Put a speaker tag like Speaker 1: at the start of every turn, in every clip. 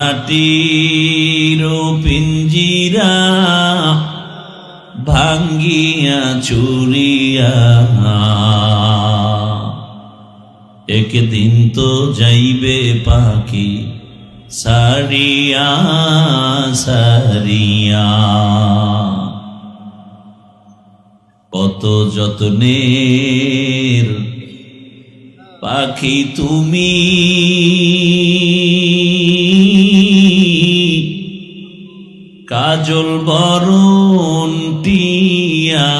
Speaker 1: মাটির পিঞ্জিরা ভাঙ্গিয়া চুরিয়া একদিন তো যাইবে পাখি সারিয়া সারিয়া। কত যত্নের পাখি তুমি। কাজল বরণ টিয়া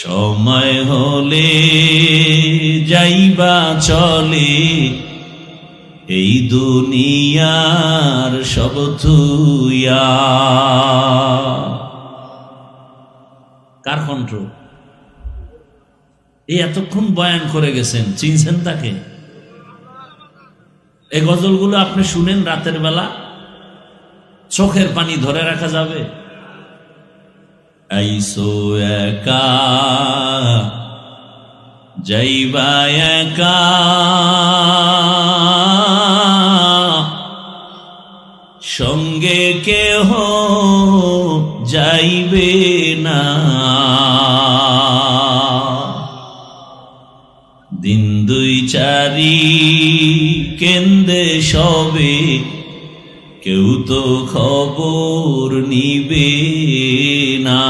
Speaker 1: সময় হলে যাইবা চলে, এই দুনিয়ার সব থুইয়া কার কণ্ঠ? এই এতক্ষণ বয়ান করে গেছেন, চিনছেন তাকে? এই গজলগুলো আপনি শুনেন রাতের বেলা? চোখের পানি ধরে রাখা যাবে? আইসো একা, যাইবা একা। সঙ্গে কেহ যাইবে? দিন দুই চারি কেন্দ্রে সবে কেউ তো খবর নিবে না।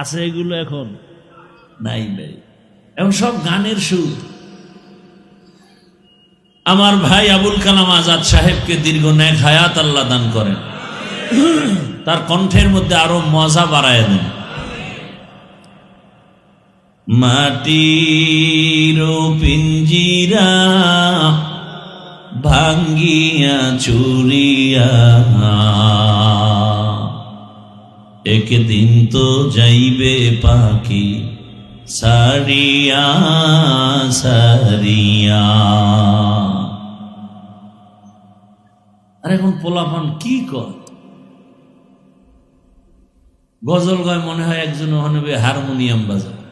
Speaker 1: আছে এগুলো এখন? নাই নাই এখন সব গানের সুর। আমার ভাই আবুল কালাম আজাদ সাহেবকে দীর্ঘ ন্যাক হায়াত আল্লাহ দান করেন। তার কণ্ঠের মধ্যে আরও মজা বাড়ায় দেন। মাটির পিঞ্জিরা ভাঙ্গিয়া চুরিয়া। একদিন তো যাইবে পাখি সারিয়া সারিয়া। আর এখন পোলাপান কি কর? গজল গায় মনে হয় একজন হনবে হারমোনিয়াম বাজা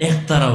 Speaker 1: একতারা